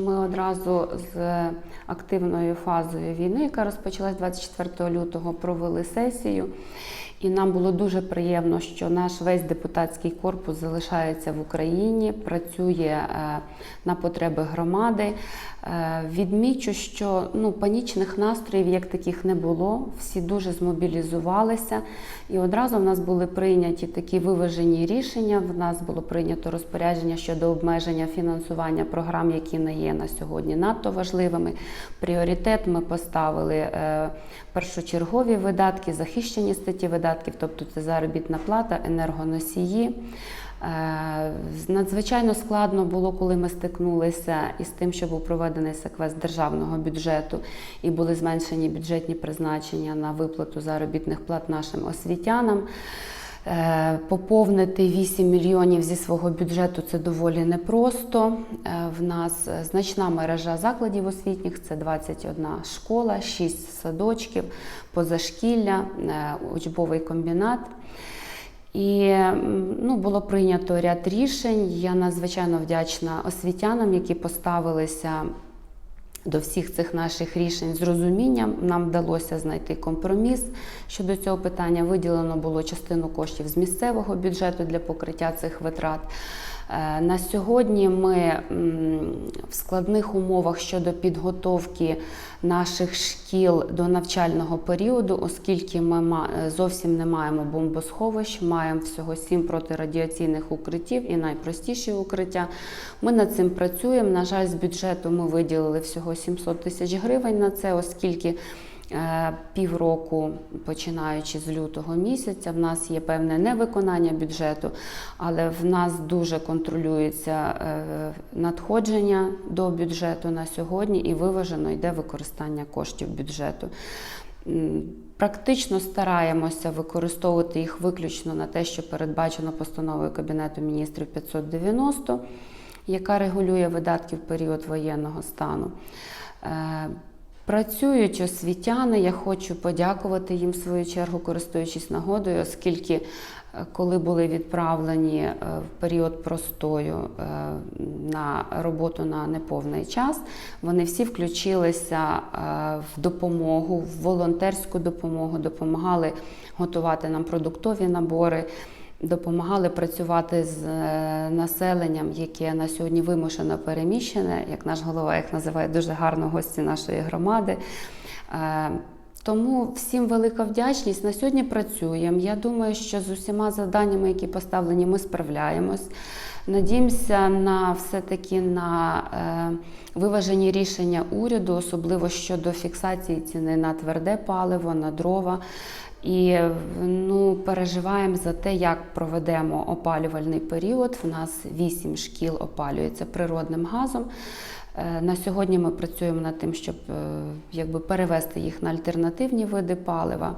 Ми одразу з активною фазою війни, яка розпочалась 24 лютого, провели сесію. І нам було дуже приємно, що наш весь депутатський корпус залишається в Україні, працює е, на потреби громади. Е, Відмічу, що ну, панічних настроїв як таких не було. Всі дуже змобілізувалися. І одразу в нас були прийняті такі виважені рішення. В нас було прийнято розпорядження щодо обмеження фінансування програм, які не є на сьогодні надто важливими. Пріоритет ми поставили е, першочергові видатки, захищені статті видатків, тобто це заробітна плата, енергоносії. Е, Надзвичайно складно було, коли ми стикнулися із тим, що був проведений секвест державного бюджету і були зменшені бюджетні призначення на виплату заробітних плат нашим освітянам. Е, Поповнити 8 мільйонів зі свого бюджету це доволі непросто. Е, В нас значна мережа закладів освітніх це 21 школа, 6 садочків, позашкілля, е, учбовий комбінат. І ну, було прийнято ряд рішень. Я надзвичайно вдячна освітянам, які поставилися до всіх цих наших рішень з розумінням. Нам вдалося знайти компроміс щодо цього питання. Виділено було частину коштів з місцевого бюджету для покриття цих витрат. Е, На сьогодні ми в складних умовах щодо підготовки наших шкіл до навчального періоду, оскільки ми е, зовсім не маємо бомбосховищ, маємо всього сім протирадіаційних укриттів і найпростіші укриття. Ми над цим працюємо. На жаль, з бюджету ми виділили всього 700 тисяч гривень на це, оскільки Півроку, починаючи з лютого місяця, в нас є певне невиконання бюджету, але в нас дуже контролюється е, надходження до бюджету на сьогодні і виважено йде використання коштів бюджету. Практично стараємося використовувати їх виключно на те, що передбачено постановою Кабінету міністрів 590, яка регулює видатки в період воєнного стану. Працюють освітяни. Я хочу подякувати їм в свою чергу, користуючись нагодою, оскільки е, коли були відправлені е, в період простою е, на роботу на неповний час, вони всі включилися в допомогу, в волонтерську допомогу, допомагали готувати нам продуктові набори. Допомагали працювати з е, населенням, яке на сьогодні вимушено переміщене, як наш голова їх називає дуже гарно гості нашої громади. Тому всім велика вдячність. На сьогодні працюємо. Я думаю, що з усіма завданнями, які поставлені, ми справляємось. Надіємося на все-таки на е, виважені рішення уряду, особливо щодо фіксації ціни на тверде паливо, на дрова. І ну, переживаємо за те, як проведемо опалювальний період. В нас вісім шкіл опалюється природним газом. Е, На сьогодні ми працюємо над тим, щоб е, якби перевести їх на альтернативні види палива.